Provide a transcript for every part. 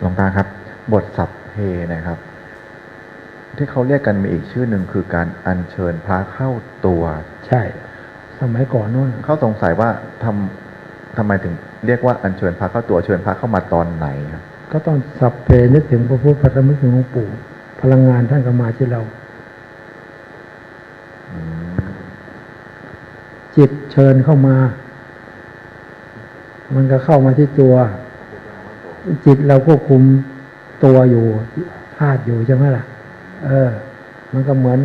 หลวงตาครับ บทสัพเพนะครับ ที่เขาเรียกกันมีอีกชื่อหนึ่งคือการอัญเชิญพระเข้าตัว ใช่ สมัยก่อนนู่นเขาสงสัยว่าทำทำไมถึงเรียกว่าอัญเชิญพระเข้าตัวเชิญพระเข้ามาตอนไหนครับก็ต้องสับเพนึกถึงพระพุทธพระธรรมนึกถึงหลวงปู่ พลังงานท่านก็มาที่เราอืมจิตเชิญเข้ามา มันก็เข้ามาที่ตัว จิตเราควบคุมตัวอยู่ธาตุอยู่ใช่ไหมล่ะ เออ มันก็เหมือน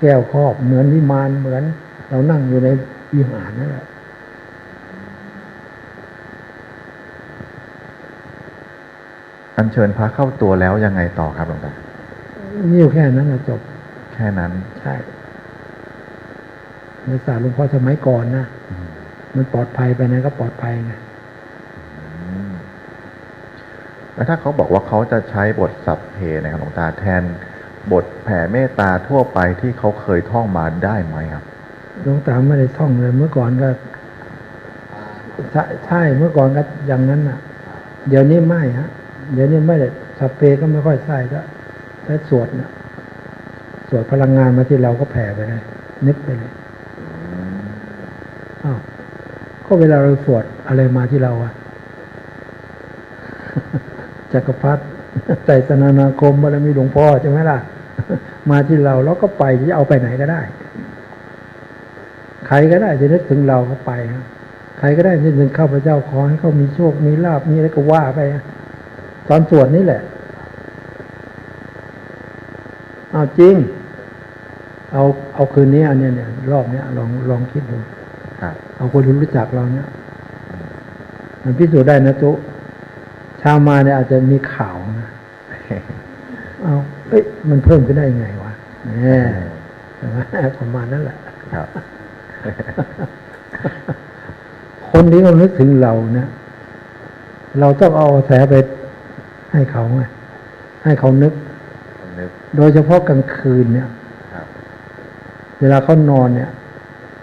แก้วครอบเหมือนวิมานเหมือน เรานั่งอยู่ในวิหารนั่นแหละอัญเชิญพระเข้าตัวแล้วยังไงต่อครับหลวงตานี่อยู่แค่นั้นนะจบ แค่นั้น ใช่ในศาสตร์หลวงพ่อสมัยก่อนนะอืมมันปลอดภัยไปไหนก็ปลอดภัยไง อืม แล้วถ้าเขาบอกว่าเขาจะใช้บทสัพเพนะครับหลวงตาแทน บทแผ่เมตตาทั่วไปที่เขาเคยท่องมาได้ไหมครับหลวงตาไม่ได้ท่องเลยเมื่อก่อนก็ใช่ใช่เมื่อก่อนก็อย่างนั้นน่ะ เดี๋ยวนี้ไม่ฮะ เดี๋ยวนี้ไม่ได้สเปรย์ก็ไม่ค่อยใส่ก็ใช้สวดนะสวดพลังงานมาที่เราก็แผ่ไปเลยนึกไปเลยอ้าวก็เวลาเราสวดอะไรมาที่เราอะ จักรพรรดิใจสนานาคมบารมีหลวงพ่อใช่ไหมล่ะ มาที่เราเราก็ไปจะเอาไปไหนก็ได้ ใครก็ได้จะนึกถึงเราก็ไปฮะใครก็ได้ที่นึกข้าพเจ้าขอให้เขามีโชค มีลาบมีอะไรก็ว่าไปฮะตอนสวดนี่แหละ เอาจริง เอาเอาคืนนี้อันเนี้ยเนี่ยรอบเนี้ยลองลองคิดดูครับเอาคนที่รู้จักเราเนี่ยมันพิสูจน์ได้นะ จุชาวมาเนี่ยอาจจะมีข่าวนะเอาเอ้ย มันเพิ่มขึ้นได้ยังไงวะแหมใช่ไหมประมาณนั้นแหละครับ คนที่เขานึกถึงเราเนี่ยเราต้องเอาแสไปให้เขาไงให้เขานึกนึกโดยเฉพาะกลางคืนเนี่ยครับเวลาเขานอนเนี่ย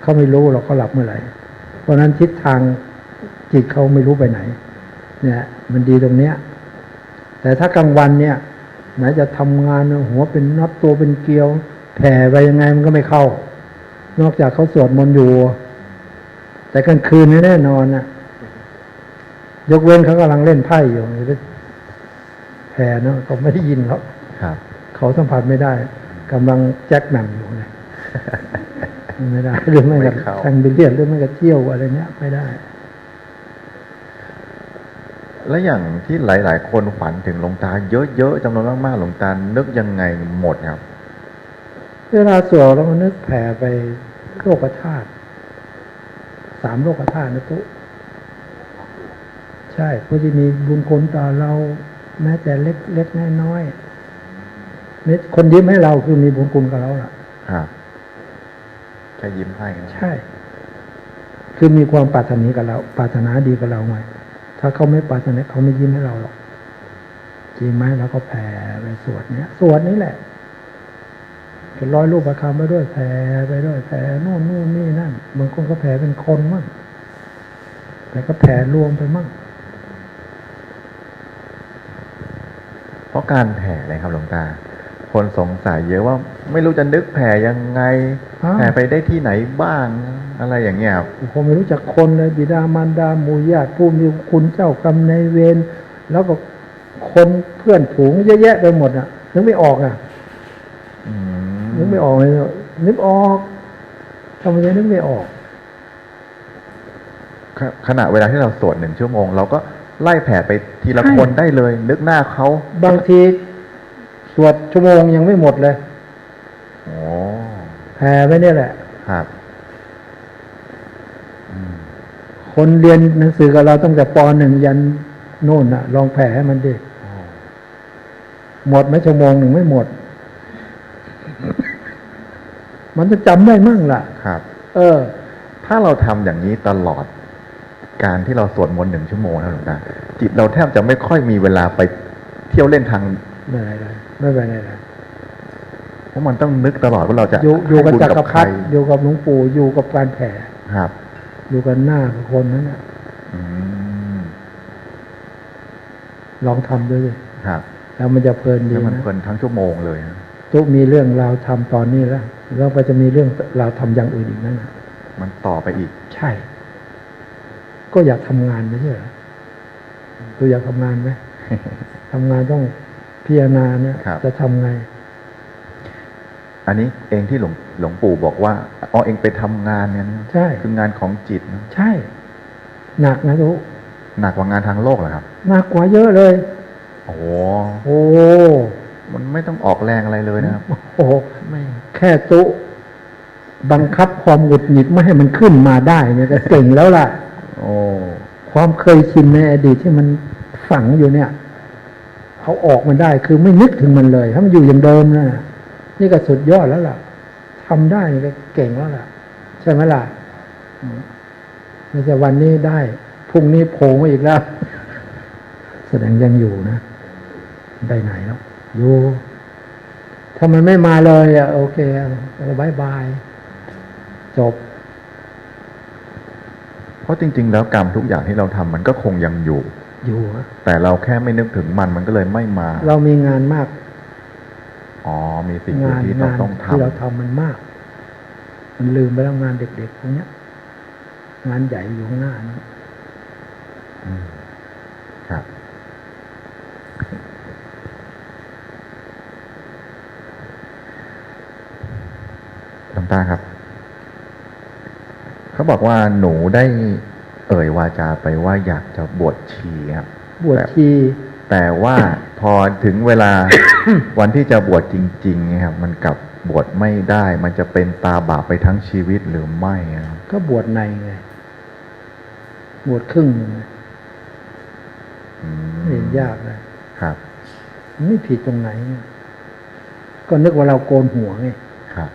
เขาไม่รู้หรอกเขาหลับเมื่อไหร่ เพราะฉะนั้นทิศทางจิตเขาไม่รู้ไปไหน เนี่ย มันดีตรงเนี้ย แต่ถ้ากลางวันเนี่ย ไหนจะทำงานเนี่ยหัวเป็นน็อตตัวเป็นเกลียวแผ่ไปยังไงมันก็ไม่เข้า นอกจากเขาสวดมนต์อยู่ แต่กลางคืนนี่แน่นอนนะยกเว้นเขากำลังเล่นไพ่อยู่หรือแผ่เนาะเขาไม่ได้ยินเขาครับเขาสัมผัสไม่ได้กำลังแจ็คแหม่มอยู่ไงไม่ได้หรือไม่กับไม่เข้าแทงบิลเลียนหรือไม่กับเที่ยวอะไรเนี้ยไม่ได้ และอย่างที่หลาย ๆ คนฝันถึงหลวงตาเยอะ ๆจำนวนมาก ๆ หลวงตานึกยังไงหมดครับ เวลาสวดเราก็นึกแผ่ไปโลกธาตุสามโลกธาตุนะตุ๊ใช่ผู้ที่มีบุญคุณต่อเราแม้แต่เล็กเล็กน้อยน้อยๆเม็ดคนยิ้มให้เราคือมีบุญคุณกับเราล่ะครับแค่ยิ้มให้นะใช่ คือมีความปรารถนากับเราปรารถนาดีกับเราไง ถ้าเขาไม่ปรารถนาเขาไม่ยิ้มให้เราหรอกจริงไหมเราก็แผ่ไปสวดเนี้ยสวดนี้แหละจะร้อยรูปประคำไปด้วยแผ่ไปด้วยแผ่นู่นนู่นนี่นั่นบางคนก็แผ่เป็นคนมั่งแต่ก็แผ่รวมไปมั่งเพราะการแผ่เลยครับหลวงตา คนสงสัยเยอะว่าไม่รู้จะนึกแผ่ยังไงอ้าวแผ่ไปได้ที่ไหนบ้างอะไรอย่างเงี้ยครับคงไม่รู้จักคนเลยบิดามารดาหมู่ญาติผู้มีคุณเจ้ากรรมในายเวรแล้วก็คนเพื่อนฝูงเยอะแยะไปหมดอะ นึกไม่ออกอะอืมนึกไม่ออกเลยนึกออกทำไมจะนึกไม่ออกขขณะเวลาที่เราสวดหนึ่งชั่วโมง เราก็ไล่แผ่ไปทีละใช่คนได้เลย นึกหน้าเขา บางทีส วดชั่วโมงยังไม่หมดเลยโอ้แผ่ไปเนี่ยแหละ ครับอืมคนเรียนหนังสือกับเราตั้งแต่ปหนึ่งยันโน่นน่ะ ลองแผ่ให้มันดิโอ้หมดไหมชั่วโมงหนึ่งไม่หมด มันจะจำได้มั่งล่ะ ครับ เออ ถ้าเราทำอย่างนี้ตลอด การที่เราสวดมนต์หนึ่งชั่วโมงนะหลวงตาจิตเราแทบจะไม่ค่อยมีเวลาไปเที่ยวเล่นทางไม่เป็นไรเลย ไม่เป็นไรเลยเพราะมันต้องนึกตลอดว่าเราจะอยู่อยู่กับให้บุญจักรพรใครดิอยู่กับหลวงปู่อยู่กับการแผ่ครับ อยู่กับหน้ากับคนนั้นน่ะอืมลองทำดูสิครับแล้วมันจะเพลินดีแล้วมันนะเพลินทั้งชั่วโมงเลยนะตุ๊มีเรื่องราวทำตอนนี้แล้วแล้วก็จะมีเรื่องราวทำอย่างอื่นอีกนั่นนะมันต่อไปอีก ใช่ ก็อยากทำงานไม่ใช่เหรอตัวอยากทำงานไหมทำงานต้อง พิจารณาเนี่ยครับ จะทำไง อันนี้เองที่หลวงหลวงปู่บอกว่าอ๋อเองไปทำงานเนี่ยนะใช่ คืองานของจิตนะใช่ หนักนะทุกหนักกว่างานทางโลกเหรอครับ หนักกว่าเยอะเลย โอ้โหโอ้มันไม่ต้องออกแรงอะไรเลยนะครับ โอ้โหไม่แค่ตุบังคับความหงุดหงิดไม่ให้มันขึ้นมาได้เนี่ยก็เก่งแล้วล่ะ โอ้ความเคยชินในอดีตที่มันฝังอยู่เนี่ย เอาออกมันได้ คือไม่นึกถึงมันเลย ถ้ามันอยู่อย่างเดิมนะนี่ก็สุดยอดแล้วล่ะทำได้นี่ก็เก่งแล้วล่ะ ใช่ไหมล่ะไม่ใช่วันนี้ได้พรุ่งนี้โผล่มาอีกแล้ว แสดงยังอยู่นะไปไหนแล้วอยู่ถ้ามันไม่มาเลยอะโอเคบายบาย จบ เพราะจริง ๆ แล้วกรรมทุกอย่างที่เราทำมันก็คงยังอยู่ อยู่อะแต่เราแค่ไม่นึกถึงมันมันก็เลยไม่มา เรามีงานมาก อ๋อ มีสิ่งอื่นงานที่เรางานต้องทที่เราทำมันมาก มันลืมไปแล้วงานเด็กๆพวกเนี้ยงานใหญ่อยู่ข้างหน้านี้ำอืมครับหลวงตาครับ เขาบอกว่าหนูได้ เอ่ยวาจาไปว่าอยากจะบวชชีครับบวชชี แต่ว่าพอถึงเวลา วันที่จะบวชจริงๆเนี่ยครับมันกลับบวชไม่ได้ มันจะเป็นตาบาปไปทั้งชีวิตหรือไม่ครับก็บวชในไงบวชครึ่งหนึ่งไงอืมไม่เห็นยากเลยครับมันไม่ผิดตรงไหนไงก็นึกว่าเราโกนหัวไงครับ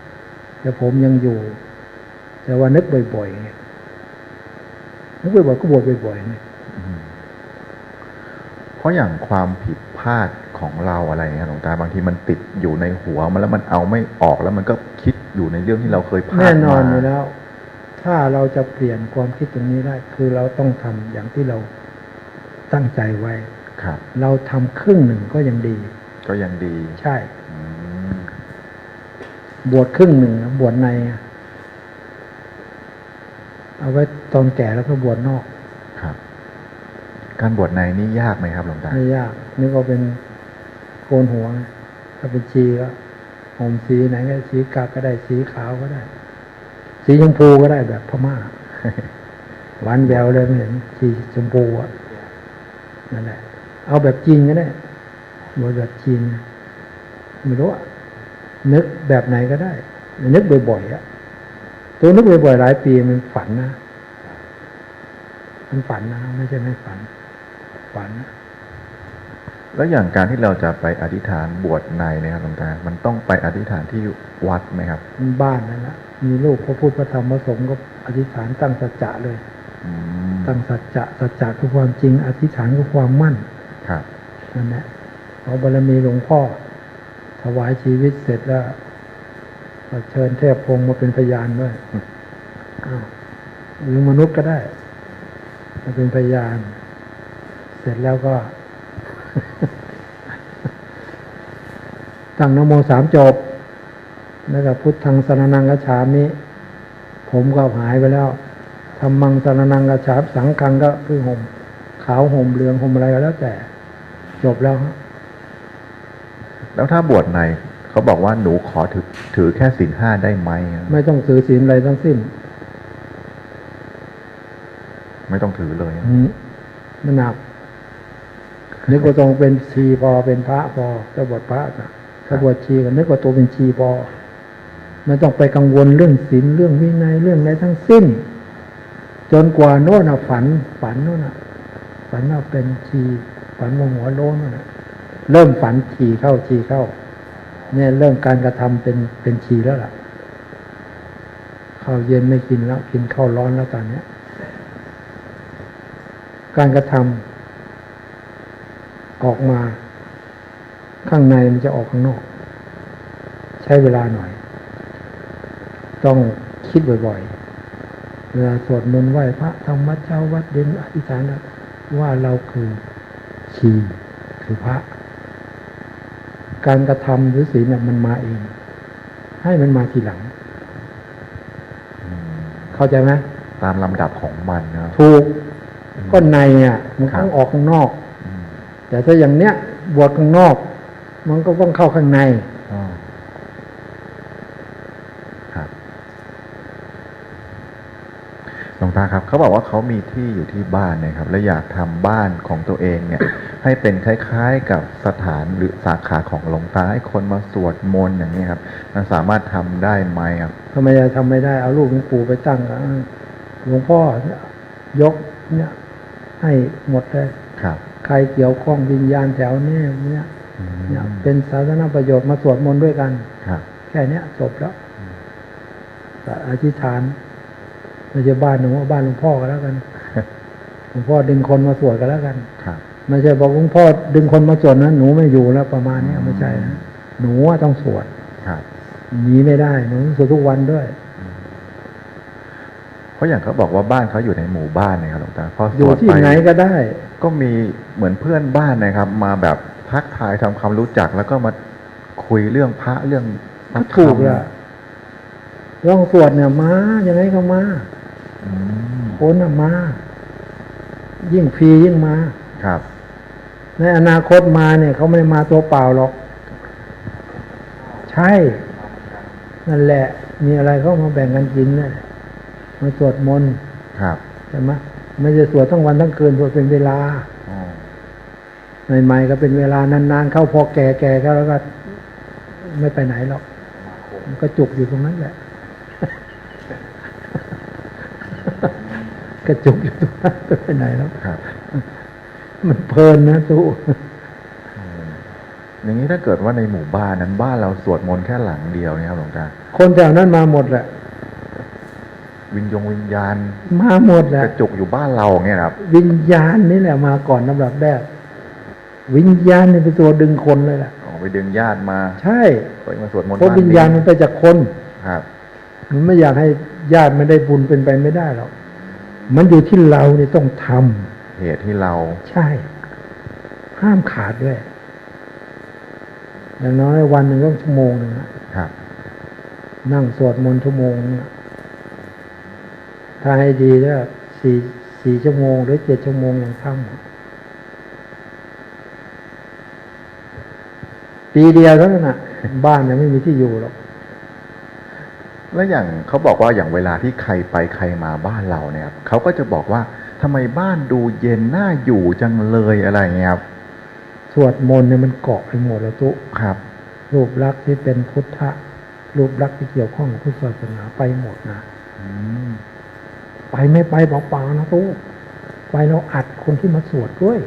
แต่ผมยังอยู่ แต่ว่านึกบ่อยๆไง นึกบ่อยๆก็บวชบ่อยๆไงอืมเพราะอย่างความผิดพลาดของเราอะไรเงี้ยหลวงตาบางทีมันติดอยู่ในหัวมันแล้วมันเอาไม่ออกแล้วมันก็คิดอยู่ในเรื่องที่เราเคยพลาดแน่นอนมาอยู่แล้ว ถ้าเราจะเปลี่ยนความคิดตรงนี้ได้ คือเราต้องทำอย่างที่เราตั้งใจไว้ครับ เราทำครึ่งหนึ่งก็ยังดี ก็ยังดี ใช่อืมบวชครึ่งหนึ่งนะบวชในอะ เอาไว้ตอนแก่แล้วก็บวชนอกครับ การบวชในนี่ยากไหมครับหลวงตาไม่ยากนี่ก็เป็นโกนหัวไงถ้าเป็นชีก็ห่มสีไหนก็สีกาก็ได้สีขาวก็ได้ สีชมพูก็ได้แบบพม่าหวานแววเลยไม่เห็นสีชมพูอะนั่นแหละ เอาแบบจีนก็ได้บวชแบบจีนนะไม่รู้อะนึกแบบไหนก็ได้นึกบ่อยๆอะ ตัวนึกบ่อยๆหลายปีมันฝันนะมันฝันนะไม่ใช่ไม่ฝัน ฝันนะแล้วอย่างการที่เราจะไปอธิษฐานบวชในเนะครับหลวงตา มันต้องไปอธิษฐานที่วัดไหมครับมันบ้านนั่นแหละมีลูกพระพุทธพระธรรมพระสงฆ์ก็อธิษฐานตั้งสัจจะเลยอืมตั้งสัจจะสัจจะคือความจริง อธิษฐานคือความมั่น ครับนั่นแหละเอาบารมีหลวงพ่อถวายชีวิตเสร็จแล้วก็ เชิญเทพพรหมมาเป็นพยานด้วยอ้หรือมนุษย์ก็ได้มาเป็นพยาน เสร็จแล้วก็ ตั้งนโมสามจบ แล้วก็พุทธังสรนังกฉามิ ผมก็หายไปแล้วธรรมังสรนังกฉามิสังฆังก็คือห่มขาวห่มเหลืองห่มอะไรก็แล้วแต่ จบแล้วฮะแล้วถ้าบวชใน เขาบอกว่าหนูขอถือถือแค่ศีลห้าได้ไหมไม่ต้องถือศีลอะไรทั้งสิ้น ไม่ต้องถือเลยอืมมันหนักนึกว่าต้องเป็นชีพอเป็นพระพอถ้าบวชพระนะถ้าบวชชีก็นึกว่าตัวเป็นชีพอไม่ต้องไปกังวลเรื่องศีลเรื่องวินัยเรื่องอะไรทั้งสิ้น จนกว่าโน่นน่ะฝันฝันโน่นน่ะฝันว่าเป็นชีฝันว่าหัวโล้นโน่นน่ะเริ่มฝันชีเข้าชีเข้า เนี่ยเริ่มการกระทำเป็นเป็นชีแล้วล่ะข้าวเย็นไม่กินแล้ว กินข้าวร้อนแล้วตอนเนี้ยการกระทำออกมาข้างในมันจะออกข้างนอก ใช้เวลาหน่อย ต้องคิดบ่อยๆเวลาสวดมนต์ไหว้พระทำวัดเช้าวัดเย็นอธิษฐานว่าเราคือชีคือพระ การกระทำหรือศีลเนี่ยมันมาเอง ให้มันมาทีหลังอืมเข้าใจไหมตามลำดับของมันนะครับถูกก็ในอะมันครับต้องออกข้างนอกอืมแต่ถ้าอย่างเนี้ยบวชข้างนอก มันก็ต้องเข้าข้างใน อ๋อครับหลวง ตาครับเขาบอกว่าเขามีที่อยู่ที่บ้านนะครับ และอยากทำบ้านของตัวเองเนี่ย ให้เป็นคล้ายๆกับสถานหรือสาขาของหลวงตาให้คนมาสวดมนต์อย่างนี้ครับมันสามารถทำได้ไหมครับทำไมจะทำไม่ได้เอาลูกหลวงปู่ไปตั้งอะหลวงพ่อเนี่ยยกเนี่ย ให้หมดเลยครับ ใครเกี่ยวข้องวิญญาณแถวนี้เนี่ยอืมเนี่ย เป็นสาธารณประโยชน์มาสวดมนต์ด้วยกันครับแค่เนี้ยจบแล้วแต่อธิษฐาน ไม่ใช่บ้านหนูว่าบ้านหลวงพ่อก็แล้วกันหลวงพ่อดึงคนมาสวดกันแล้วกันครับไม่ใช่บอกหลวงพ่อดึงคนมาสวดนะหนูไม่อยู่แล้วประมาณเนี้ยไม่ใช่นะหนูว่าต้องสวดครับหนีไม่ได้หนูต้องสวดทุกวันด้วยเพราะอย่างเขาบอกว่าบ้านเขาอยู่ในหมู่บ้านนะครับหลวงตาพอสอยู่วดที่ไปไหนก็ได้ ก็มีเหมือนเพื่อนบ้านนะครับ มาแบบทักทายทำความรู้จักแล้วก็มาคุยเรื่องพระเรื่องพก็ระธรถูรกมละร่องสวดเนี่ยมายังไงก็มา อืมคนน่ะมา ยิ่งฟรียิ่งมา ครับ ในอนาคตมาเนี่ยเขาไม่ได้มาตัวเปล่าหรอก ใช่ นั่นแหละ มีอะไรก็มาแบ่งกันกินเนี่ยมาสวดมนต์ครับใช่ไหมไม่ใช่สวดทั้งวันทั้งคืนสวดเป็นเวลาอ๋อใหม่ๆก็เป็นเวลานานๆ เข้าพอแก่ๆก็แล้วก็ไม่ไปไหนหรอก มันก็จุกอยู่ตรงนั้นแหละ กระจุกอยู่ตรงนั้นไม่ไปไหนแล้วครับ มันเพลินนะตู้อืมอย่างนี้ถ้าเกิดว่าในหมู่บ้านนั้นบ้านเราสวดมนต์แค่หลังเดียวเนี่ยครับหลวงตาคนแถวนั้นมาหมดแหละ วิญญงวิญญาณ มาหมดแหกละระจุกอยู่บ้านเราเนี่ยนะครับ วิญญาณนี่แหละมาก่อนลำดับแรกวิญญาณนี่เป็นตัวดึงคนเลยแหละออกไปดึงญาติมา ใช่ไปมาสวดมนต์เพราะบ้านวิญญาณมันไปจากคนครับ มันไม่อยากให้ญาติไม่ได้บุญเป็นไปไม่ได้หรอก มันอยู่ที่เราเนี่ยต้องทำเหตุที่เรา ใช่ ห้ามขาดด้วย อย่างน้อยวันหนึ่งก็ชั่วโมงหนึ่งนะครับ นั่งสวดมนต์ชั่วโมงเนี่ยถ้าให้ดีก็สี่สี่ชั่วโมง หรือเจ็ดชั่วโมงอย่างค่ำปีเดียวเท่านั้นน่ะ บ้านเนี่ยไม่มีที่อยู่หรอก แล้วอย่างเขาบอกว่าอย่างเวลาที่ใครไปใครมาบ้านเราเนี่ยครับเขาก็จะบอกว่าทำไมบ้านดูเย็นน่าอยู่จังเลยอะไรอย่างเงี้ยครับสวดมนต์เนี่ยมันเกาะไปหมดแล้วตุครับ รูปลักษณ์ที่เป็นพุทธะรูปลักษณ์ที่เกี่ยวข้องกับพุทธศาสนาไปหมดนะอืมไปไม่ไปเปล่าๆนะตู้ไปเราอัดคนที่มาสวดด้วย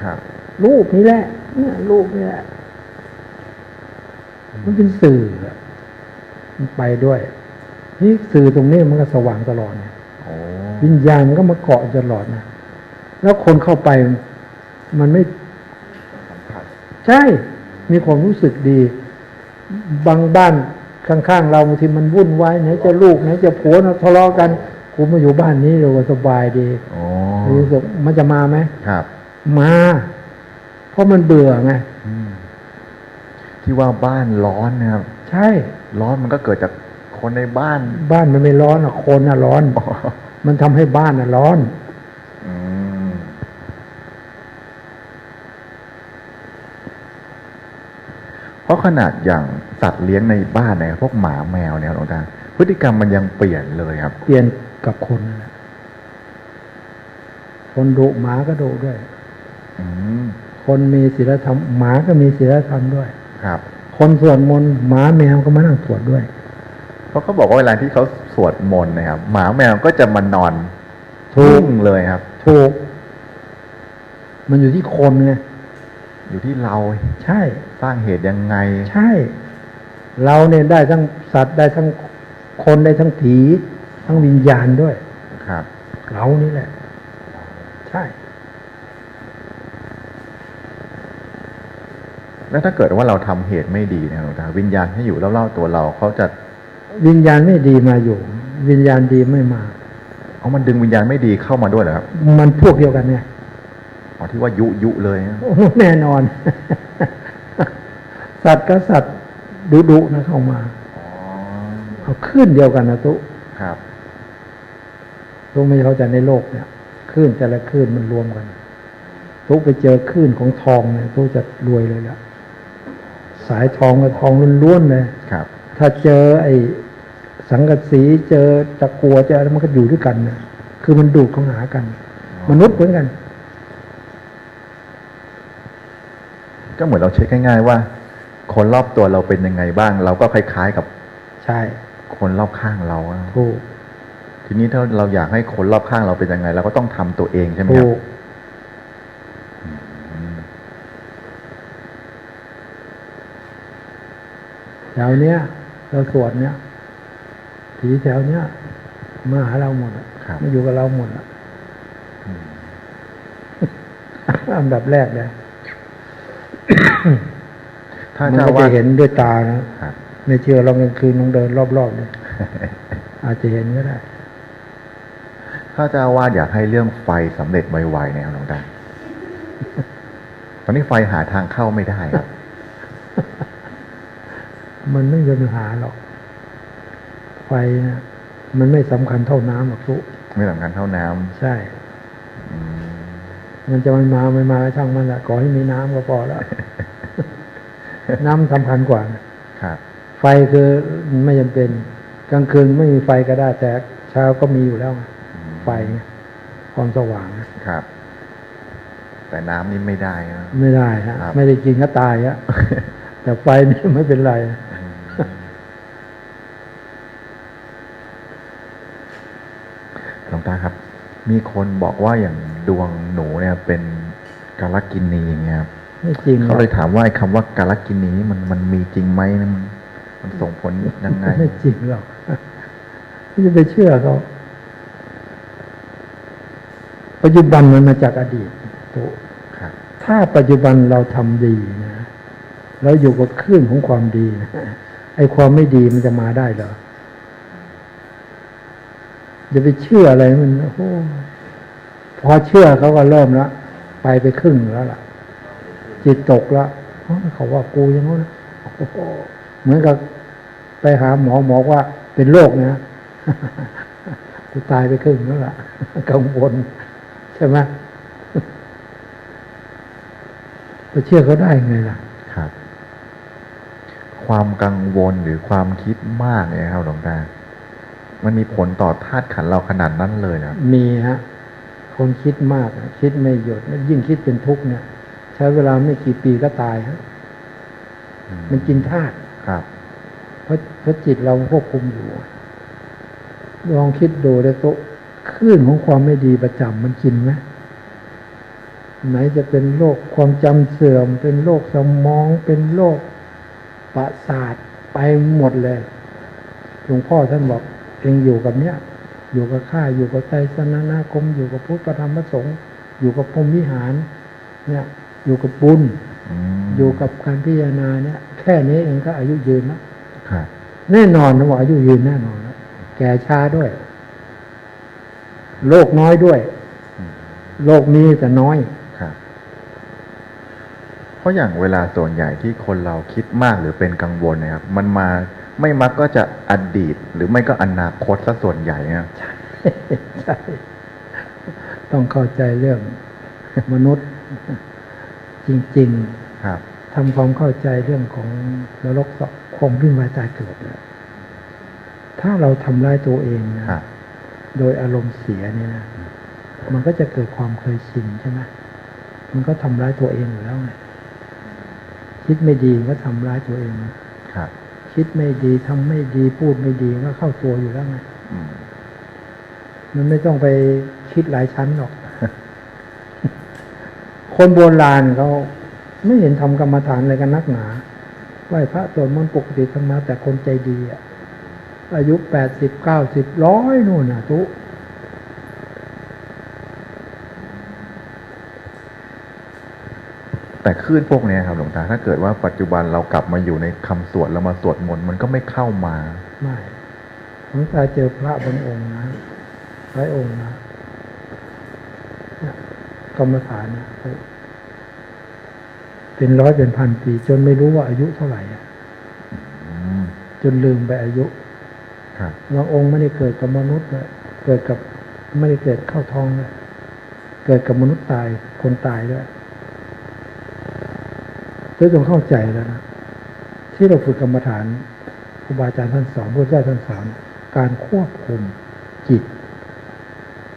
ครับ รูปนี้แหละเนี่ยรูปนี่แหละมันเป็นสื่ออะมันไปด้วย นี่สื่อตรงนี้มันก็สว่างตลอดเนี่ยโอ้วิญญาณมันก็มาเกาะตลอดนะแล้วคนเข้าไปมันไม่สัมผัสใช่ มีความรู้สึกดี บางบ้านข้างๆเราบางทีมันวุ่นวายไหนจะลูกไหนจะผัวนะทะเลาะกันกูมาอยู่บ้านนี้เราก็สบายดีโอ้รู้สึกมันจะมาไหมครับ มา เพราะมันเบื่อไงอืมที่ว่าบ้านร้อนนะครับ ใช่ ร้อนมันก็เกิดจาก คนในบ้าน บ้านมันไม่ร้อนอะคนอะร้อนอ๋อมันทำให้บ้านอะร้อนอืมเพราะขนาดอย่างสัตว์เลี้ยงในบ้านเนี่ยพวกหมาแมวเนี่ยหลวงตาพฤติกรรมมันยังเปลี่ยนเลยครับ เปลี่ยนกับคนนั่นแหละคนดุหมาก็ดุด้วยอืมคนมีศีลธรรมหมาก็มีศีลธรรมด้วย ครับ คนสวดมนต์หมาแมวก็มานั่งสวดด้วยเพ ราะเขาบอกว่าเวลาที่เขาสวดมนต์นะครับ หมาแมวก็จะมานอนถูกทุ่งเลยครับ ถูก มันอยู่ที่คนไงอยู่ที่เราใช่ สร้างเหตุยังไง ใช่ เราเนี่ยได้ทั้งสัตว์ได้ทั้งคนได้ทั้งผีทั้งวิญญาณด้วย ครับ เรานี่แหละ ใช่ แล้วถ้าเกิดว่าเราทำเหตุไม่ดีเนยหลวงตาวิญญาณที่อยู่รอบๆตัวเราเขาจะ วิญญาณไม่ดีมาอยู่ วิญญาณดีไม่มาเอามันดึงวิญญาณไม่ดีเข้ามาด้วยเหรอครับ มันพวกเดียวกันไงอ๋อที่ว่ายุยุเลยนะโอ้แน่นอนสสัตว์ก็สัตว์ดุดุๆนะเข้ามาอ๋อเอาคลื่นเดียวกันนะตุครับตุไม่เข้าใจในโลกเนี่ยคลื่นแต่ละคลื่นมันรวมกันตุไปเจอคลื่นของทองเนี่ยตุจะรวยเลยละสายทองกับทองล้วนๆเลยครับ ถ้าเจอไอ้ สังกะสีเจอตะกัวเจออะไรมันก็อยู่ด้วยกันนะคือมันดูดเข้าหากัน มนุษย์เหมือนกัน ก็เหมือนเราเช็คง่าย ๆ ว่า คนรอบตัวเราเป็นยังไงบ้าง เราก็คล้ายๆกับ ใช่ คนรอบข้างเราอะถูกทีนี้ถ้าเราอยากให้คนรอบข้างเราเป็นยังไงเราก็ต้องทำตัวเองใช่ไหมครัถูบกอืมแถวเนี้ยเราสวดเนี้ย ผีแถวเนี้ยมาหาเราหมดอะครับมาอยู่กับเราหมดอะอืมอันดับแรกเลยถ้ามันเจ้าก็ว่าจะเห็นด้วยตานะครับไม่เชื่อลองกลางคืนลองเดินรอบๆเลยอาจจะเห็นก็ได้ถ้าเจ้าอาวาดอยากให้เรื่องไฟสำเร็จไวๆเนี่ยครับหลวงตาตอนนี้ไฟหาทางเข้าไม่ได้ครับ มันไม่มีปัญหาหรอก ไฟนะมันไม่สำคัญเท่าน้ำหรอกทุกไม่สำคัญเท่าน้ำใช่อืมมันจะไม่มาไม่มาก็ช่างมันละขอให้มีน้ำก็พอแล้ว น้ำสำคัญกว่านะครับไฟคือไม่จำเป็น กลางคืนไม่มีไฟก็ได้แต่เช้าก็มีอยู่แล้วไงอืมไฟไงความสว่างนะครับ แต่น้ำนี่ไม่ได้นะไม่ได้ฮะครับไม่ได้กินก็ตายฮะแต่ไฟนี่ไม่เป็นไร อืม หลวงตาครับ มีคนบอกว่าอย่างดวงหนูเนี่ยเป็นกาลกินีอย่างเงี้ยครับไม่จริงหรเขาอกเลยถามว่าไอ้คำว่ากาลกินีนี่มันมันมีจริงไหมนะมันมันส่งผลยังไง ไม่จริงหรอกไม่จะไปเชื่อเขาปัจจุบันมันมาจากอดีตโตครับถ้าปัจจุบันเราทำดีนะเราอยู่กับคลื่นของความดีนะไอ้ความไม่ดีมันจะมาได้เหรอ อย่าไปเชื่ออะไรมันโอ้พอเชื่อเขาก็เริ่มล้วไปไปครึ่งแล้วล่ะ จิตตกล้วอ๋อเขาว่ากูอยังงั้นนะโอ้โหเหมือนกับไปหาหมอหมอว่าเป็นโรคนะกูตายไปครึ่งแล้วล่ะกังวลใช่ไหมไปเชื่อเขาได้ไงล่ะครับ ความกังวลหรือความคิดมากเนี่ยครับหลวงตา มันมีผลต่อธาตุขันธ์เราขนาดนั้นเลยนะมีฮะคนคิดมากอะคิดไม่หยุดยิ่งคิดเป็นทุกข์เนี่ย ใช้เวลาไม่กี่ปีก็ตายฮะอืมันกินธาตุครับ เพราะเพราะจิตเราควบคุมอยู่ลองคิดดูเลยโตะคลื่นของความไม่ดีประจำมันกินไหมไหนจะเป็นโรคความจำเสื่อม เป็นโรคสมองเป็นโรคประสาทไปหมดเลยหลวงพ่อท่านบอก เองอยู่กับเนี้ยอยู่กับข้าอยู่กับใจสนานาคม อยู่กับพุทธธรรมพระสงฆ์อยู่กับพรหมวิหาร เนี่ย อยู่กับบุญอืมอยู่กับการพิจารณาเนี่ย แค่นี้เองก็อายุยืนแล้วครับแน่นอนนะว่าอายุยืนแน่นอนแล้วแก่ช้าด้วยโรคน้อยด้วยอืมโรคมีแต่น้อยครับ เพราะอย่างเวลาส่วนใหญ่ที่คนเราคิดมากหรือเป็นกังวลเนะครับ มันมา ไม่มักก็จะอดีต หรือไม่ก็อนาคตซะส่วนใหญ่นะใช่ต้องเข้าใจเรื่องมนุษย์จริงครับๆทำความเข้าใจเรื่องของนรกสคมวิ่งวายตายเกิดแล้วถ้าเราทำร้ายตัวเองนะครับโดยอารมณ์เสียเนี่ยนะมันก็จะเกิดความเคยชินใช่ไหมมันก็ทำร้ายตัวเองอยู่แล้วไงคิดไม่ดีก็ทำร้ายตัวเองครับ คิดไม่ดีทำไม่ดีพูดไม่ดีก็เข้าตัวอยู่แล้วไงอืมมันไม่ต้องไปคิดหลายชั้นหรอก คนโบราณเขาไม่เห็นทำกรรมฐานอะไรกันนักหนาไหว้พระสวดมนต์ปกติธรรมะแต่คนใจดีอะอายุแปดสิบเก้าสิบร้อยนู่นน่ะทุ แต่คลื่นพวกเนี้ยครับหลวงตาถ้าเกิดว่าปัจจุบันเรากลับมาอยู่ในคำสวดแล้วมาสวดมนต์มันก็ไม่เข้ามาไม่หลวงตาเจอพระบางองค์นะหลายองค์นะเนี่ยกรรมฐานนะเป็นร้อยเป็นพันปี จนไม่รู้ว่าอายุเท่าไหร่อะอืมจนลืมไปอายุครับบางองค์ไม่ได้เกิดกับมนุษย์เลยเกิดกับไม่ได้เกิดเข้าท้องเลยเกิดกับมนุษย์ตายคนตายด้วย เพื่อต้องเข้าใจแล้วนะที่เราฝึกกรรมฐานครูบาอาจารย์ท่านสอนพระเจ้าท่านสอนการควบคุมจิต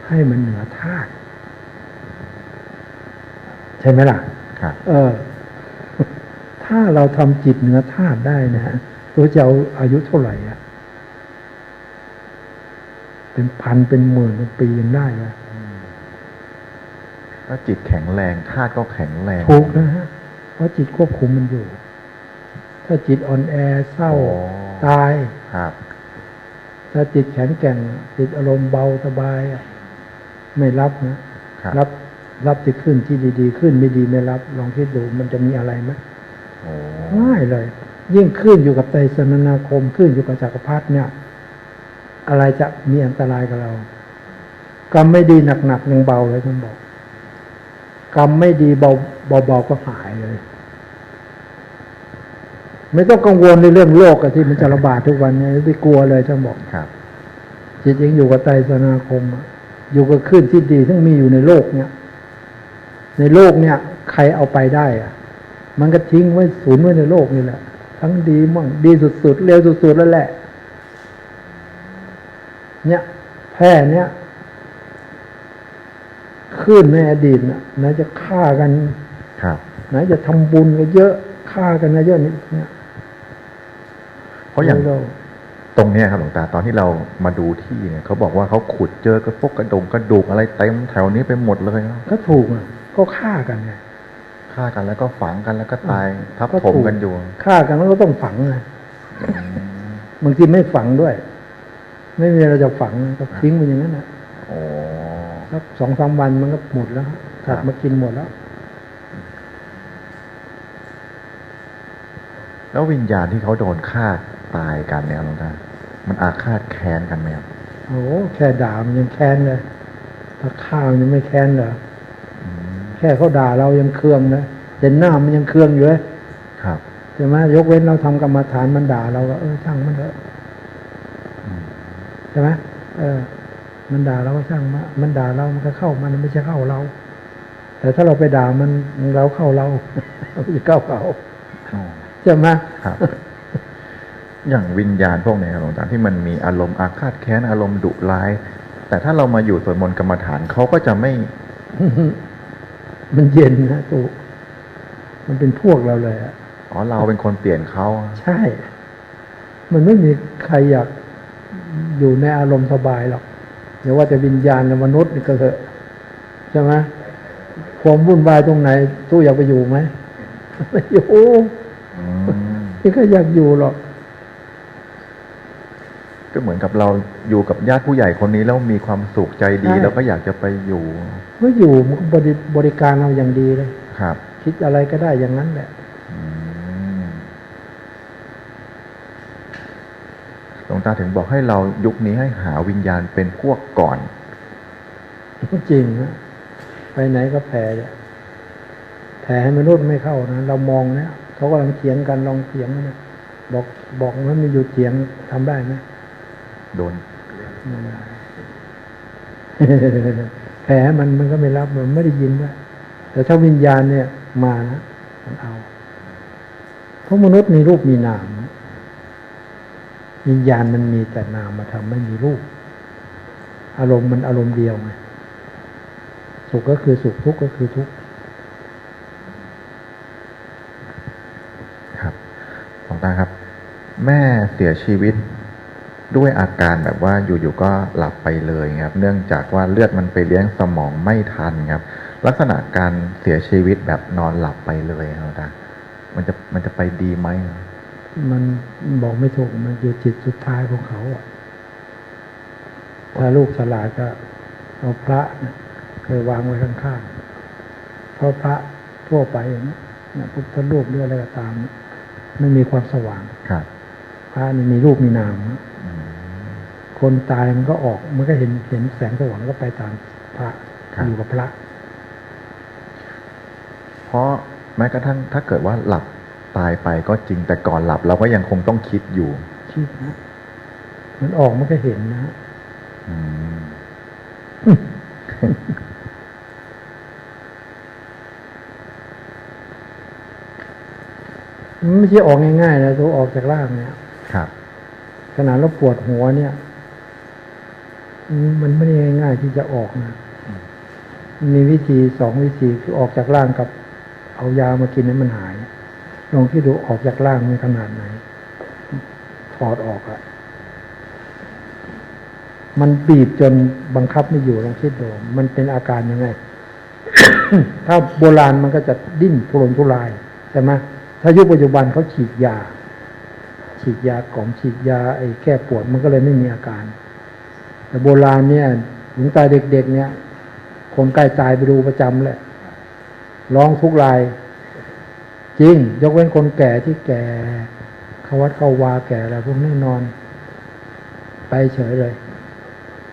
ให้มันเหนือธาตุใช่ไหมล่ะครับ เออ ถ้าเราทำจิตเหนือธาตุได้นะฮะตัวจะเอาอายุเท่าไหร่อะเป็นพันเป็นหมื่นเป็นปียังได้เลยถ้าจิตแข็งแรงธาตุก็แข็งแรงถูกนะฮะเพ ราะจิตควบคุมมันอยู่ ถ้าจิตอ่อนแอเศร้าโอ้ตายครับถ้าจิตแข็งแกร่งจิตอารมณ์เบาสบายอะไม่รับนะครับรับรับที่ขึ้นที่ดีๆ ขึ้นไม่ดีไม่รับ ลองคิดดูมันจะมีอะไรไหมโอ้ง่ายเลย ยิ่งขึ้นอยู่กับไตรสนนาคมขึ้นอยู่กับจักรพรรดิเนี่ย อะไรจะมีอันตรายกับเรา กรรมไม่ดีหนักๆยังเบาเลยท่านบอก กรรมไม่ดีเบาเบาๆก็หายเลย ไม่ต้องกังวลในเรื่องโลกอะที่มันจะระบาดทุกวันนี้ไม่กลัวเลยท่านบอกครับ จิตยังอยู่กับไตรสนาคมอะอยู่กับคลื่นที่ดีทั้งมีอยู่ในโลกเนี่ย ในโลกเนี่ย ใครเอาไปได้อะมันก็ทิ้งไว้ศูนย์ไว้ในโลกนี่แหละ ทั้งดีมั่งดีสุดๆเร็วสุดๆแล้วแหละ เนี่ยแพร่เนี่ยขึ้นในอดีตนะไหนจะฆ่ากัน ครับ ไหนจะทำบุญกันเยอะฆ่ากันนะเยอะนี่เนี่ย เพราะอย่างเราตรงเนี้ยครับหลวงตาตอนที่เรามาดูที่เนี่ยเขาบอกว่าเขาขุดเจอกระพวกกระดงกระดูกอะไรเต็มแถวนี้ไปหมดเลยครับก็ถูกอะก็ฆ่ากันไงฆ่ากันแล้วก็ฝังกันแล้วก็ตายทับก็ถมถูกกันอยู่ฆ่ากันแล้วก็ต้องฝังไงอืมบางทีไม่ฝังด้วย ไม่มีเราจะฝังก็ทิ้งมันอย่างนั้นนะโอ้สักสองสามวันมันก็หมดแล้วสัตว์มากินหมดแล้ว แล้ววิญญาณที่เขาโดนฆ่า ตายกันเนี่ยหลวงตามันอาฆาตแค้นกันไหมครับโอ้โหแค่ด่ามันยังแค้นเลยถ้าฆ่ามันยังไม่แค้นเหรออืมแค่เขาด่าเรายังเคืองนะเห็นหน้ามันยังเคืองอยู่เลยครับใช่ไหมยกเว้นเราทำกรรมฐานมันด่าเราก็เออช่างมันเถอะอืมใช่ไหมเออ มันด่าเราก็ช่างมันมันด่าเรามันก็เข้ามันไม่ใช่เข้าเรา แต่ถ้าเราไปด่ามันเราเข้าเราไม่ใช่เข้าเขาอ๋อใช่ไหมครับ อย่างวิญญาณพวกเนี้ยครับหลวงตาที่มันมีอารมณ์อาฆาตแค้นอารมณ์ดุร้าย แต่ถ้าเรามาอยู่สวดมนต์กรรมฐานเขาก็จะไม่ มันเย็นนะตูมันเป็นพวกเราเลยอะอ๋อเราเป็นคนเปลี่ยนเขาใช่ มันไม่มีใครอยากอยู่ในอารมณ์สบายหรอกเดี๋ยวว่าแต่วิญญาณและมนุษย์นี่ก็เถอะใช่ไหมความวุ่นวายตรงไหน ตู้อยากไปอยู่ไหมไม่อยู่อืมนี่ก็อยากอยู่หรอกก็ เหมือนกับเราอยู่กับญาติผู้ใหญ่คนนี้แล้วมีความสุขใจดีใช่ แล้วก็อยากจะไปอยู่เมื่ออยู่มันก็บริบริการเราอย่างดีเลย ครับคิดอะไรก็ได้อย่างนั้นแหละ อืมหลวงตาถึงบอกให้เรายุคนี้ให้หาวิญญาณเป็นพวกก่อน จริงนะไปไหนก็แผ่เนี่ยแผ่ให้มนุษย์ไม่เข้านะเรามองเนี่ยเขากำลังเถียงกันลองเถียงกันนะบอกบอกว่ามีอยู่เถียงทำได้ไหม โดนไม่ได้แผ่ให้มันมันก็ไม่รับมันไม่ได้ยินด้วยแต่ถ้าวิญญาณเนี่ยมานะมันเอา เพราะมนุษย์มีรูปมีนามนะวิญญาณมันมีแต่นามมาทำไม่มีรูป อารมณ์มันอารมณ์เดียวไงสุขก็คือสุขทุกข์ก็คือทุกข์ครับหลวงตาครับ แม่เสียชีวิต ด้วยอาการแบบว่าอยู่ๆก็หลับไปเลยครับ เนื่องจากว่าเลือดมันไปเลี้ยงสมองไม่ทันครับ ลักษณะการเสียชีวิตแบบนอนหลับไปเลยครับหลวงตามันจะมันจะไปดีไหมครับมันบอกไม่ถูกมันอยู่จิตสุดท้ายของเขาอะถ้าลูกสลาดก็เอาพระเนี่ยเคยวางไว้ข้างๆ เพราะพระทั่วไปอย่างนี้เนี่ยพุทธรูปหรืออะไรก็ตามเนี่ยไม่มีความสว่างครับพระนี่มีรูปมีนามนะอืม คนตายมันก็ออก มันก็เห็นเห็นแสงสว่างก็ไปตามพระครับอยู่กับพระ เพราะแม้กระทั่งถ้าเกิดว่าหลับตายไปก็จริงแต่ก่อนหลับเราก็ยังคงต้องคิดอยู่ คิดนะมันออกมันก็เห็นนะอืมมันไม่ใช่ออกง่ายๆนะตัวออกจากร่างเนี่ย ครับขนาดเราปวดหัวเนี่ยอื มันไม่ได้ง่ายๆที่จะออกนะมีวิธีสองวิธีคือออกจากร่างกับ เอายามากินให้มันหายลองที่ดูออกจากร่างมันขนาดไหน ถอดออกอะมันบีบจนบังคับไม่อยู่ลองคิดดูมันเป็นอาการยังไง ถ้าโบราณมันก็จะดิ้นทุรนทุรายใช่ไหมถ้ายุคปัจจุบันเขาฉีดยา ฉีดยากล่อมฉีดยาไอ้แก้ปวดมันก็เลยไม่มีอาการ แต่โบราณเนี่ยหลวงตาเด็ก ๆ เนี่ย คนใกล้ตายไปดูประจำแหละร้องทุกราย จริง ยกเว้นคนแก่ที่แก่เขาวัดเขาวาแก่อะไรพวกนี้นอน ไปเฉยเลย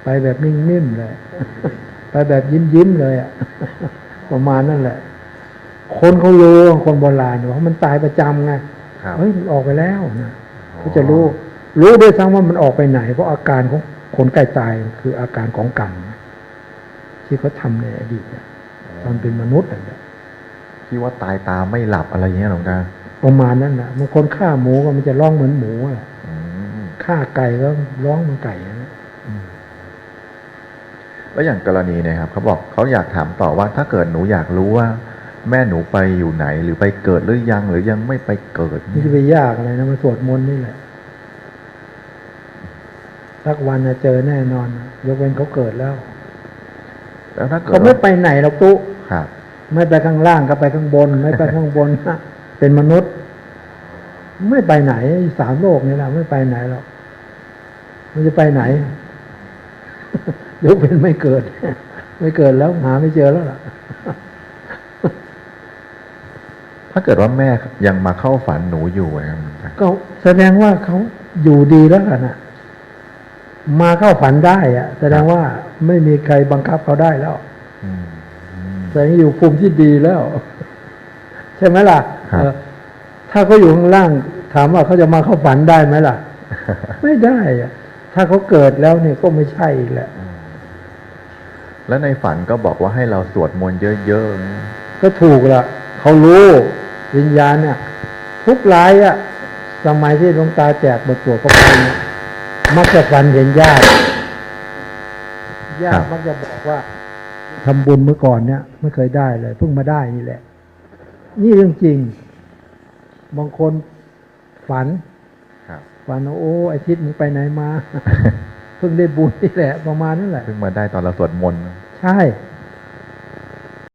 ไปแบบนิ่มๆเลย ไปแบบยิ้มๆเลยอะประมาณนั่นแหละ คนเขารู้คนโบราณว่ามันตายประจำไงครับเฮ้ยมันออกไปแล้วนะเขาจะรู้ รู้ด้วยซ้ำว่ามันออกไปไหน เพราะอาการของ คนใกล้ตายคืออาการของกรรมนะที่เขาทำในอดีตนะตอนเป็นมนุษย์นั่นแหละที่ว่าตายตาไม่หลับอะไรอย่างเงี้ยหลวงตาประมาณนั้นนะบางคนฆ่าหมูก็มันจะร้องเหมือนหมูอะอืมฆ่าไก่ก็ร้องเหมือนไก่นะแล้วอย่างกรณีเนี่ยครับเขาบอกเขาอยากถามต่อว่าถ้าเกิดหนูอยากรู้ว่า แม่หนูไปอยู่ไหน หรือไปเกิดหรือยังหรือยังไม่ไปเกิดไม่จะไปยากอะไรนะมาสวดมนต์นี่แหละ สักวันจะเจอแน่นอนนะยกเว้นเขาเกิดแล้ว แล้วถ้าเกิดเขาไม่ว่าไปไหนหรอกตุ๊ครับ ไม่ไปข้างล่างก็ไปข้างบน ไม่ไปข้างบนเป็นมนุษย์ ไม่ไปไหนสามโลกนี่แหละไม่ไปไหนหรอกมันจะไปไหนยกเป็นไม่เกิด ไม่เกิดแล้วหาไม่เจอแล้วล่ะถ้าเกิดว่าแม่ยังมาเข้าฝันหนูอยู่นะครับหลวงตาก็แสดงว่าเขาอยู่ดีแล้วกันนะ มาเข้าฝันได้อะแสดงว่าไม่มีใครบังคับเขาได้แล้วอืมอืมแสดงว่าอยู่ภูมิที่ดีแล้ว ใช่ไหมล่ะครับเออถ้าเขาอยู่ข้างล่าง ถามว่าเขาจะมาเข้าฝันได้ไหมล่ะ ไม่ได้อะถ้าเขาเกิดแล้วเนี่ยก็ไม่ใช่อีกแหละแล้วในฝันก็บอกว่าให้เราสวดมนต์เยอะๆนะก็ถูกละเขารู้วิญญาณเนี่ยทุกรายอะสมัยที่หลวงตาแจกบทสวดเข้าไปเนี่ย มักจะฝันเห็นญาติญาติมักจะบอกว่าทำบุญเมื่อก่อนเนี่ยไม่เคยได้เลยเพิ่งมาได้นี่แหละ นี่เรื่องจริงบางคนฝันครับฝันว่าโอ้ไอาทิตย์มึงไปไหนมา เพิ่งได้บุญนี่แหละ ประมาณนั้นแหละเพิ่งมาได้ตอนเราสวดมนต์ใช่อ